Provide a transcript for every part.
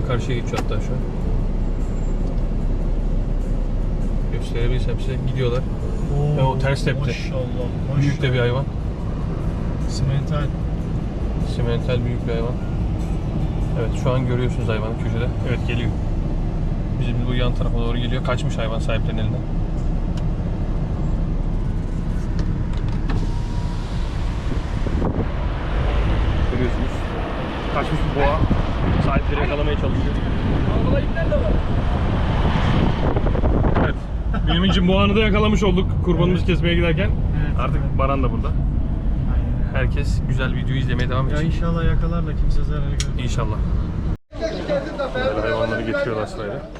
Oradan karşıya geçiyor hatta şu an. Gösterebilirsem size gidiyorlar. Ya o ters tepti. Maşallah. maşallah. Büyük de bir hayvan. Simental. Simental büyük bir hayvan. Evet şu an görüyorsunuz hayvanı köşede. Evet geliyor. Bizim bu yan tarafa doğru geliyor. Kaçmış hayvan sahiplerinin elinden. Görüyorsunuz. Kaçmış bir boğa. Sahipleri yakalamaya çalışıyor. Evet. Mümin'cim boğanı da yakalamış olduk kurbanımızı kesmeye giderken. Evet. Artık Baran da burada. Herkes güzel videoyu izlemeye devam Ya edecek. inşallah yakalar da kimse zarar görmez. İnşallah. Böyle hayvanları getiriyorlar sırayla.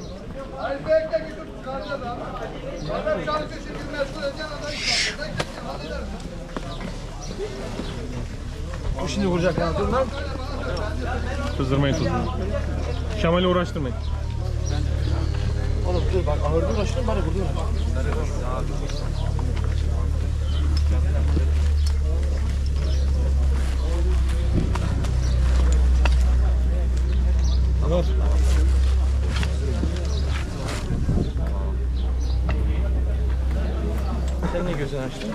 Bu şimdi vuracak ya. Dur lan. Kızdırmayın tuzunu. Kemal'i uğraştırmayın. Oğlum dur bak ağırdı uğraştın bana vurdu Anlar. Sen niye gözünü açtın?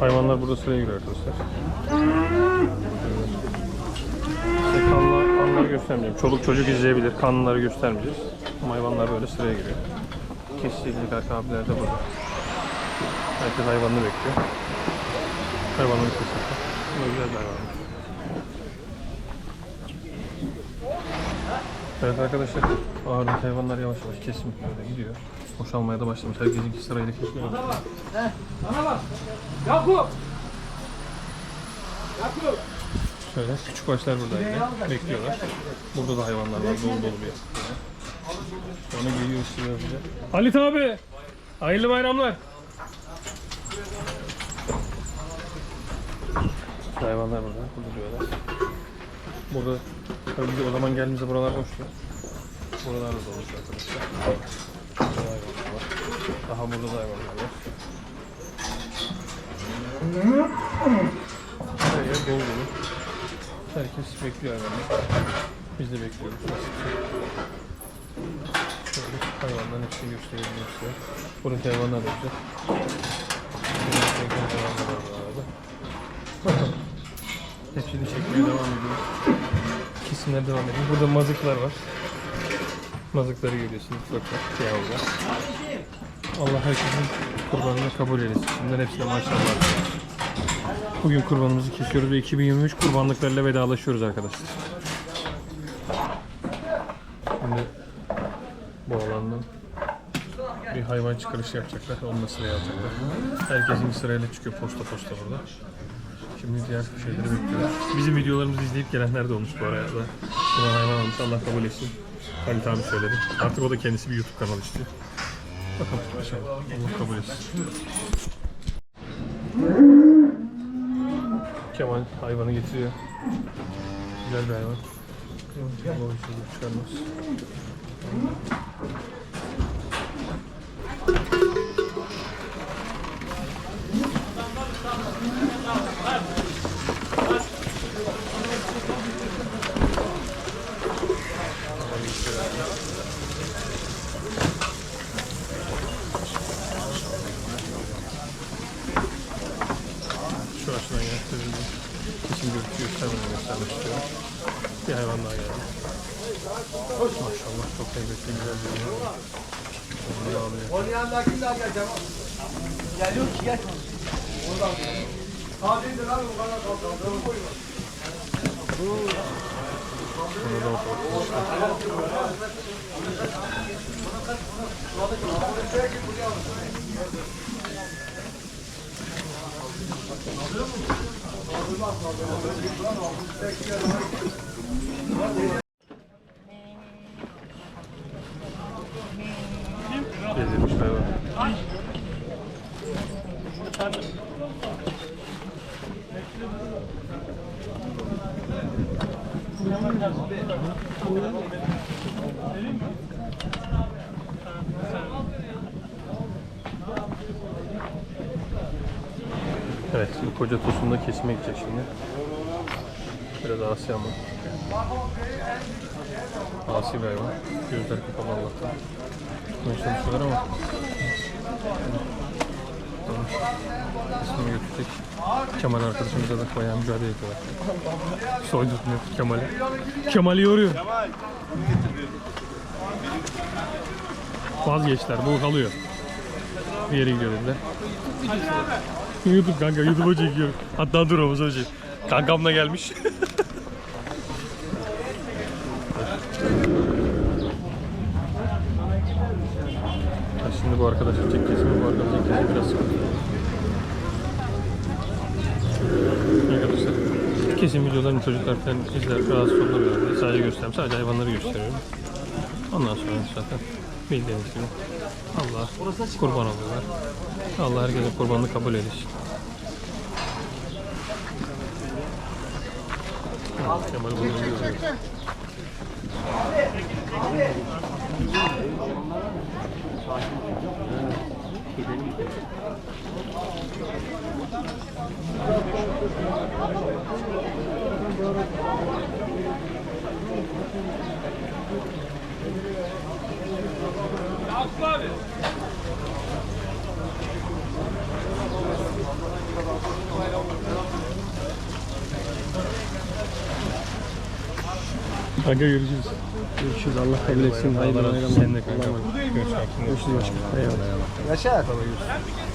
Hayvanlar burada sıraya giriyor arkadaşlar. İşte kanlı, kanları göstermeyeceğim. Çoluk çocuk izleyebilir. Kanlıları göstermeyeceğiz. Ama hayvanlar böyle sıraya giriyor. Kesicilik abiler de burada. Herkes hayvanını bekliyor. Kesiyor. Bu da güzel. Evet arkadaşlar, ağırlık hayvanlar yavaş yavaş kesim böyle gidiyor. Boşalmaya da başlamış. Herkesinki sırayla kesmeye başladı. Yakup! Yakup! Şöyle küçük başlar burada yine bekliyorlar. Burada da hayvanlar var dolu dolu bir yer. Sonra geliyor bize. Halit abi! Hayırlı bayramlar. Hayvanlar burada. Burada. Burada tabii biz o zaman geldiğimizde buralar boştu. Buralar da dolu arkadaşlar. Burada hayvanlar var. Daha burada da hayvanlar var. Her yer dolu dolu. Herkes bekliyor hayvanlar. Biz de bekliyoruz. Şöyle hayvanların hepsini gösterelim size. Buradaki hayvanlar da güzel. Buradaki hayvanlar var bu arada. Hepsini çekmeye devam ediyor. Kesimler devam ediyor. Burada mazıklar var. Mazıkları görüyorsunuz ufak yavrular. Allah herkesin kurbanını kabul eylesin. Şimdiden hepsine maşallah. Bugün kurbanımızı kesiyoruz ve 2023 kurbanlıklarıyla vedalaşıyoruz arkadaşlar. Şimdi bu alandan bir hayvan çıkarışı yapacaklar. Onunla sıraya alacaklar. Herkesin sırayla çıkıyor posta posta burada. Şimdi diğer şeyleri bekliyoruz. Bizim videolarımızı izleyip gelenler de olmuş bu arada. Buna hayvan almış. Allah kabul etsin. Halit abi söyledi. Artık o da kendisi bir YouTube kanalı istiyor. Bakalım inşallah. Allah kabul etsin. Kemal hayvanı getiriyor. Güzel bir hayvan. Bu işi çıkarmaz. Şu açıdan gösterelim. Kesim görüntüyü göstermeden göstermek istiyorum. Bir hayvan daha geldi. Maşallah çok heybetli güzel bir hayvan. Onu da alıyor. Onun yanındakini de al gel Cemal. Geliyor ki gel. Oradan. Hadi indir abi bu kadar kaldı. Koyma. Onu da oturtmuşlar. Gezilmiş hayvan. koca tosunu da kesime gidecek şimdi. Biraz asi ama. Asi bir hayvan. Gözler kapalı Allah'tan. Çalışıyorlar ama. Tamam. Kesime götürecek. Kemal arkadaşımıza da bayağı mücadele ediyorlar. Soydurtmuyor Kemal'i. Kemal'i yoruyor. Vazgeçtiler. Bu kalıyor. Bir yere gidiyor dediler. YouTube kanka YouTube'a çekiyor. Hatta dur omuza çek. Kankam da gelmiş. Şimdi bu arkadaşın tek kesimi bu arkadaşın kesimi biraz. Arkadaşlar kesim videolarını çocuklar falan izler rahatsız olurlar. Sadece göstereyim. Sadece hayvanları gösteriyorum. Ondan sonra zaten bildiğiniz gibi Allah kurban oluyorlar. Allah herkese kurbanını kabul eylesin. Kemal bunu görüyor. Kanka görüşürüz. Görüşürüz. Allah kabul etsin. Hayırlı bayramlar. Sen de kanka. Görüşürüz başkanım. Eyvallah. Yaşar. Direkt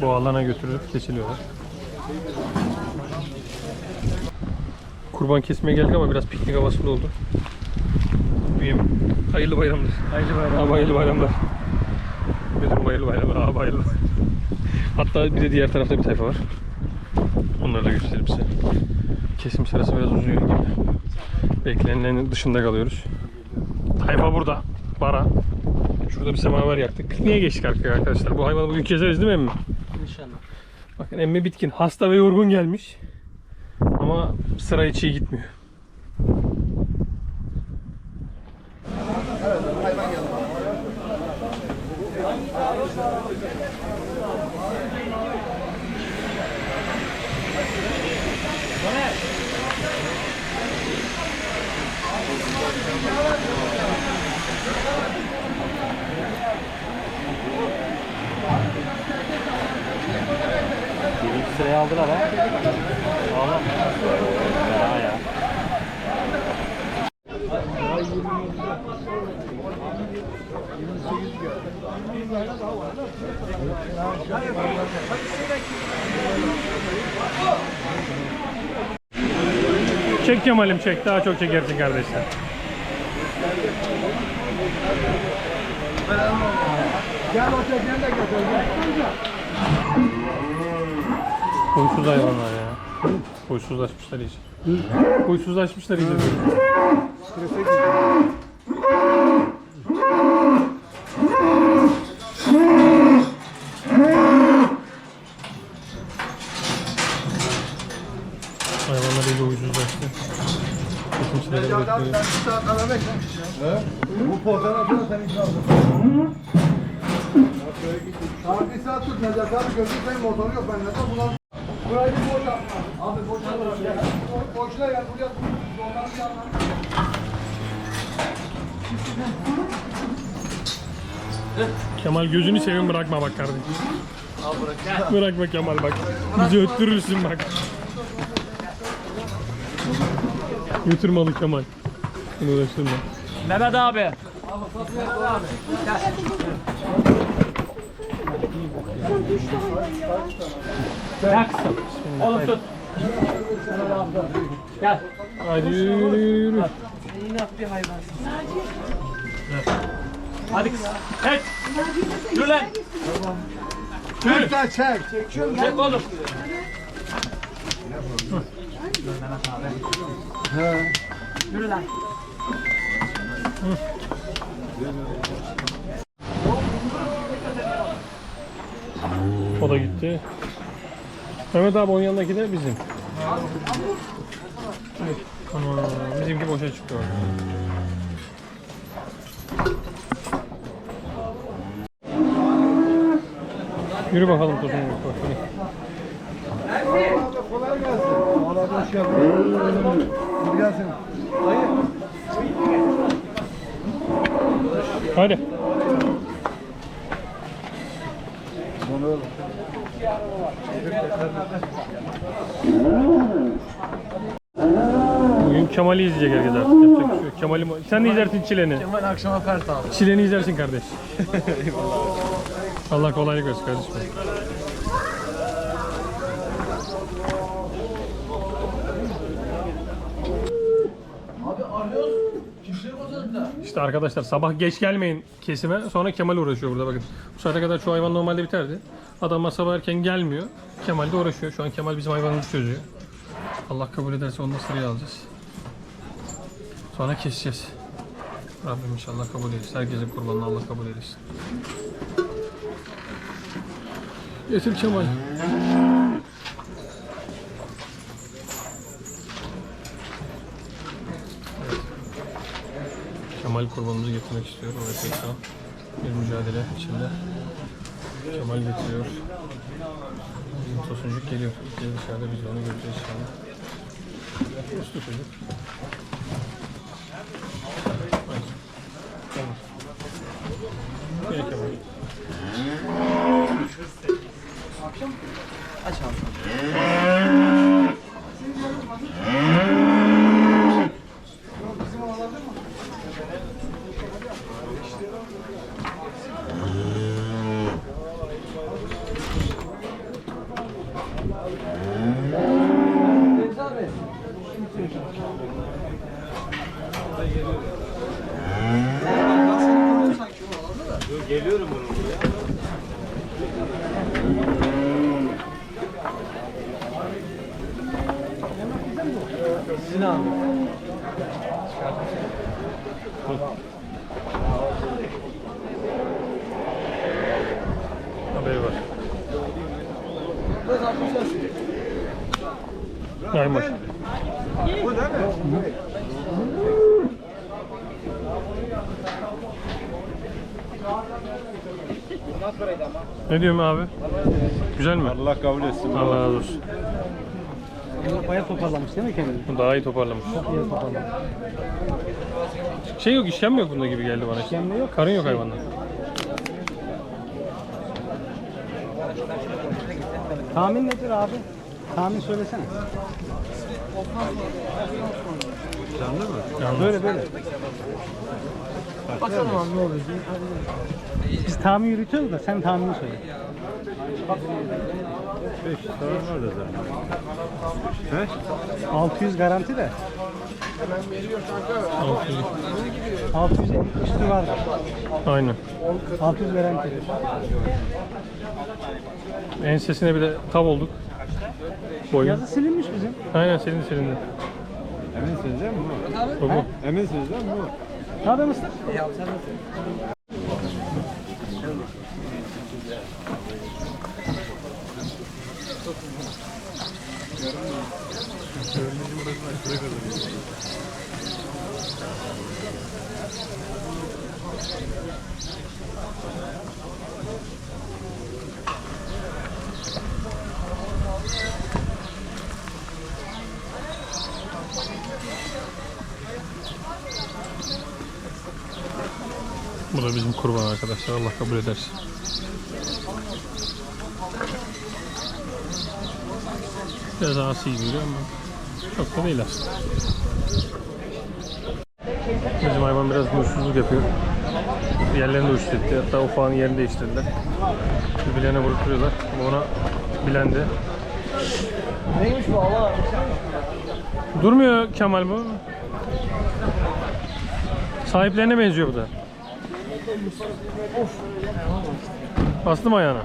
bu alana götürülüp kesiliyorlar. Kurban kesmeye geldik ama biraz piknik havasında oldu. Büyüğüm. Hayırlı bayramlar. Hayırlı bayram. Abi hayırlı bayramlar. Müdürüm hayırlı bayramlar. Abi hayırlı. Hatta bir de diğer tarafta bir tayfa var. Onları da göstereyim size. Kesim sırası biraz uzuyor gibi. Beklenenin dışında kalıyoruz. Tayfa burada. Bara. Şurada bir semaver yaktık. Pikniğe geçtik arkaya arkadaşlar. Bu hayvanı bugün keseriz değil mi emmi? Bakın emmi bitkin. Hasta ve yorgun gelmiş. Ama sıra hiç iyi gitmiyor. Aldılar ha. Oğlum. Fena ya. Çek Kemal'im çek. Daha çok çekersin kardeşler. Gel o tekneni de. Gel. Huysuz hayvanlar ya. Huysuzlaşmışlar iyice. Huysuzlaşmışlar iyice. Hayvanlar iyice huysuzlaştı. Ya bekliyor. sen. Bu fotoğrafı da aldım. Abi bir saat tut Necati abi gözüm senin motoru yok bende de bunlar. Burayı bir boş yapma. Abi boş yapma. Boşuna gel buraya. Onları yanına. Kemal gözünü seveyim bırakma bak kardeşim. Bırakma Kemal bak. Bizi öttürürsün bak. Götürme Kemal. Bunu uğraştırma. Mehmet abi. Gel kızım. Oğlum tut. Gel. Haydi yürü yürü yürü. yürü. Hadi kızım. Çek. Yürü lan. Çek lan çek. Çekiyorum Çek oğlum. Yürü lan. O da gitti. Mehmet abi onun yanındaki de bizim. Ama bizimki boşa çıkıyor. Yürü bakalım Tosun. Kolay gelsin. Valla hoş geldin. Gelsin. Hayır. Hadi. Bugün Kemal'i izleyecek herkes artık. Yapacak bir şey yok. Kemal'i sen de izlersin Çilen'i. Kemal akşama fert abi. Çilen'i izlersin kardeş. Allah kolaylık versin kardeşim. İşte arkadaşlar sabah geç gelmeyin kesime sonra Kemal uğraşıyor burada bakın. Bu saate kadar şu hayvan normalde biterdi. Adamlar sabah erken gelmiyor. Kemal de uğraşıyor. Şu an Kemal bizim hayvanımızı çözüyor. Allah kabul ederse onu da sıraya alacağız. Sonra keseceğiz. Rabbim inşallah kabul eylesin. Herkesin kurbanını Allah kabul eylesin. Getir Kemal. Kemal kurbanımızı getirmek istiyor. O şu an bir mücadele içinde. Kemal getiriyor. Bizim tosuncuk geliyor. Gel dışarıda biz onu göreceğiz inşallah. Uslu çocuk. Haydi. Tamam. Gel Kemal. Haberi var. Yaymış. Ne diyorsun abi? Güzel mi? Allah kabul etsin. Allah razı olsun. Bayağı toparlamış değil mi kendini? Bu daha iyi toparlamış. İyi toparlamış. Şey yok, işkembe yok bunda gibi geldi bana. İşkembe yok. Karın yok hayvanda. Tahmin nedir abi? Tahmin söylesene. Yalnız. Böyle böyle. Bakalım abi ne olur. Biz tahmin yürütüyoruz da sen tahmini söyle. 500 falan var da zaten. He? 600 garanti de. 600. 600 üstü var. Aynen. 600 garanti. Ensesine bir de tav olduk. Boyun. Yazı silinmiş bizim. Aynen senin senin de. Eminsiniz değil mi bu? Bu bu. Eminsiniz değil mi bu? Ne haber Mustafa? Bu da bizim kurban arkadaşlar. Allah kabul edersin. Biraz asi gibi ama çok da değil aslında. Bizim hayvan biraz huysuzluk yapıyor. Yerlerini uçturdu. Hatta ufağın yerini değiştirdiler. Birbirlerine vurup duruyorlar. Ona bilendi. Neymiş bu Allah? Durmuyor Kemal bu. Sahiplerine benziyor bu da. Bastım ayağına.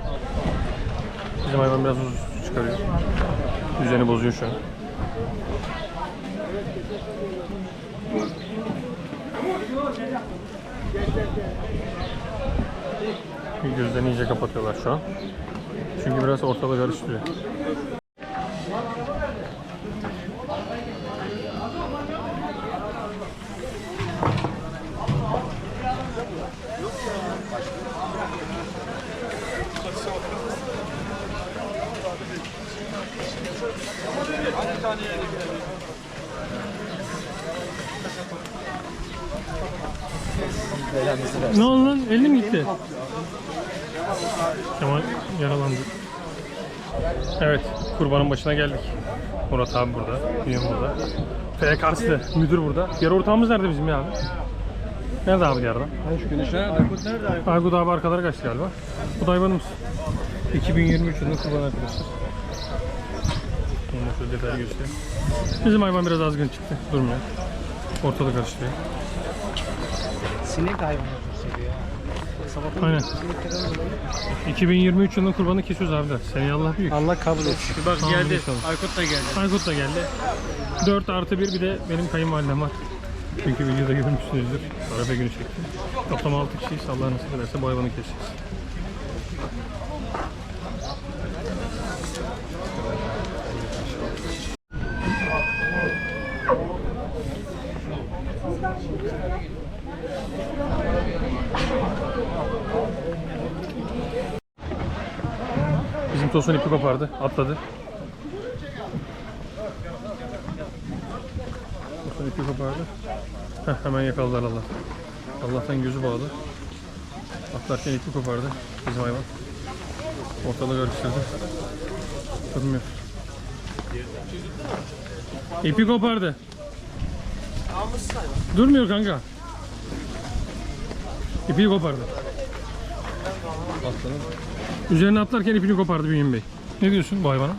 Bizim hayvan biraz uzun çıkarıyor. Düzeni bozuyor şu an. Gözlerini iyice kapatıyorlar şu an. Çünkü biraz ortalığı karıştırıyor. Ne oldu lan? Elin mi gitti? Kemal yaralandı. Evet, kurbanın başına geldik. Murat abi burada, Bünyamin burada. FK'sı müdür burada. Diğer ortağımız nerede bizim ya abi? Nerede abi diğer adam? Aykut nerede Aykut? Aykut abi arkalara kaçtı galiba. Bu da hayvanımız. 2023 yılının kurbanı arkadaşlar. Şöyle detaylı göstereyim. Bizim hayvan biraz azgın çıktı. Durmuyor. Ortalık karıştırıyor. Sinek hayvanı seviyor. Sabahtan Aynen. sineklerden dolayı. 2023 yılının kurbanı kesiyoruz abiler. Seneye Allah büyük. Allah kabul etsin. Bak Amin geldi. inşallah. Aykut da geldi. Aykut da geldi. 4 artı 1 bir de benim kayınvalidem var. Çünkü videoda görmüşsünüzdür. Arafa günü çektim. Toplam 6 kişiyiz. Allah nasip ederse bu hayvanı keseceğiz. Bizim Tosun ipi kopardı. Atladı. Tosun ipi kopardı. Heh, hemen yakaladılar Allah. Allah'tan gözü bağlı. Atlarken ipi kopardı bizim hayvan. Ortalığı karıştırdı. Durmuyor. İpi kopardı. Durmuyor kanka. İpi kopardı. Aslanım. Üzerine atlarken ipini kopardı Bünyamin Bey. Ne diyorsun bu hayvana?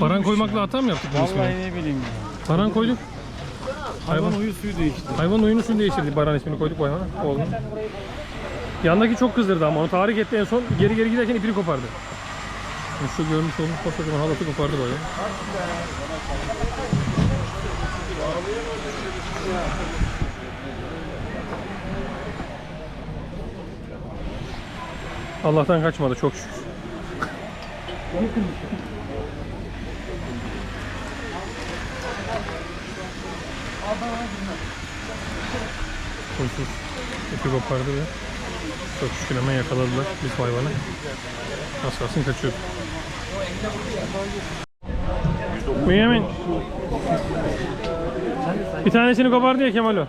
Paran koymakla hata mı yaptık bu ismini? Vallahi ne bileyim ya. Paran koyduk. Hayvan uyu suyu değişti. Hayvan oyunu suyunu değiştirdik. Baran ismini koyduk bu hayvana. Oğlum. Yandaki çok kızdırdı ama onu tahrik etti en son. Geri geri giderken ipini kopardı. Şu görmüş olduğunuz koskocaman halatı kopardı bu hayvan. Allah'tan kaçmadı çok şükür. Huysuz ipi kopardı ve çok şükür hemen yakaladılar biz hayvanı. Az kalsın kaçıyordu. Bünyamin. Bir tanesini kopardı ya Kemal o.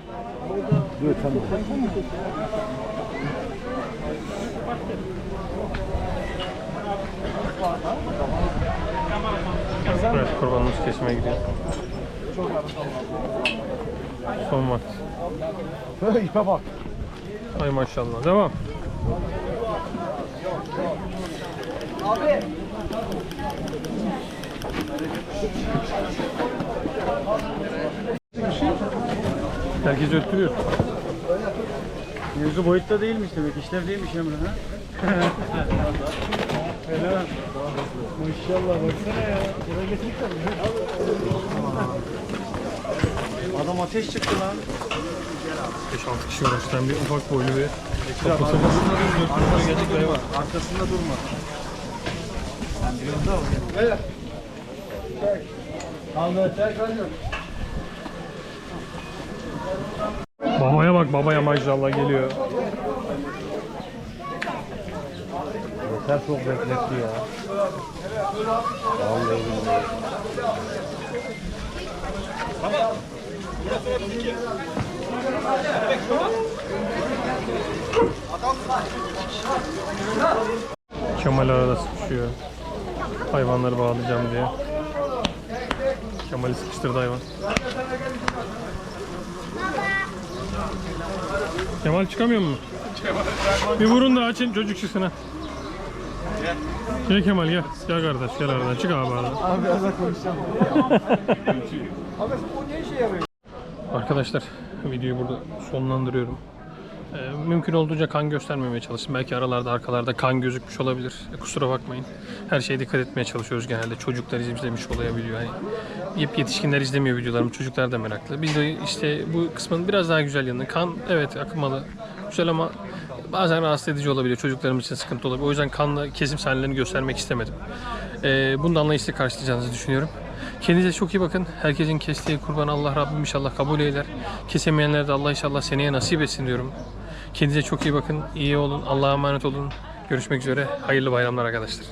Evet kurbanımız kesmeye gidiyor. Son vakit. İpe bak. Ay maşallah. Devam. Herkes öttürüyor. Mevzu boyutta değilmiş demek. İşlevdeymiş Emre ha. Helal. Maşallah baksana ya. Getirdik Adam ateş çıktı lan. 5-6 kişi uğraştıran bir ufak boylu bir kafası var. Arkasında durma. Arkasında durma. Sen biliyorsun da o. Evet. Ahmet Erkan yok. Babaya bak babaya maşallah geliyor. Yeter çok bekletti ya. Vallahi billahi. Kemal arada sıkışıyor. Hayvanları bağlayacağım diye. Kemal'i sıkıştırdı hayvan. Kemal çıkamıyor mu? Bir vurun da açın çocuk çıksın ha. Gel Kemal gel. Gel kardeş gel aradan çık abi aradan. Abi biraz daha konuşacağım. Abi o ne işe yarıyor? Arkadaşlar videoyu burada sonlandırıyorum. Ee, mümkün olduğunca kan göstermemeye çalıştım. Belki aralarda arkalarda kan gözükmüş olabilir. E, kusura bakmayın. Her şeye dikkat etmeye çalışıyoruz genelde. Çocuklar izlemiş olabiliyor. Hani yep yetişkinler izlemiyor videolarımı. Çocuklar da meraklı. Biz de işte bu kısmın biraz daha güzel yanı. Kan evet akmalı. Güzel ama bazen rahatsız edici olabiliyor. Çocuklarımız için sıkıntı olabiliyor. O yüzden kanla kesim sahnelerini göstermek istemedim. Ee, bunu da anlayışla karşılayacağınızı düşünüyorum. Kendinize çok iyi bakın. Herkesin kestiği kurban Allah Rabbim inşallah kabul eyler. Kesemeyenler de Allah inşallah seneye nasip etsin diyorum. Kendinize çok iyi bakın. İyi olun. Allah'a emanet olun. Görüşmek üzere. Hayırlı bayramlar arkadaşlar.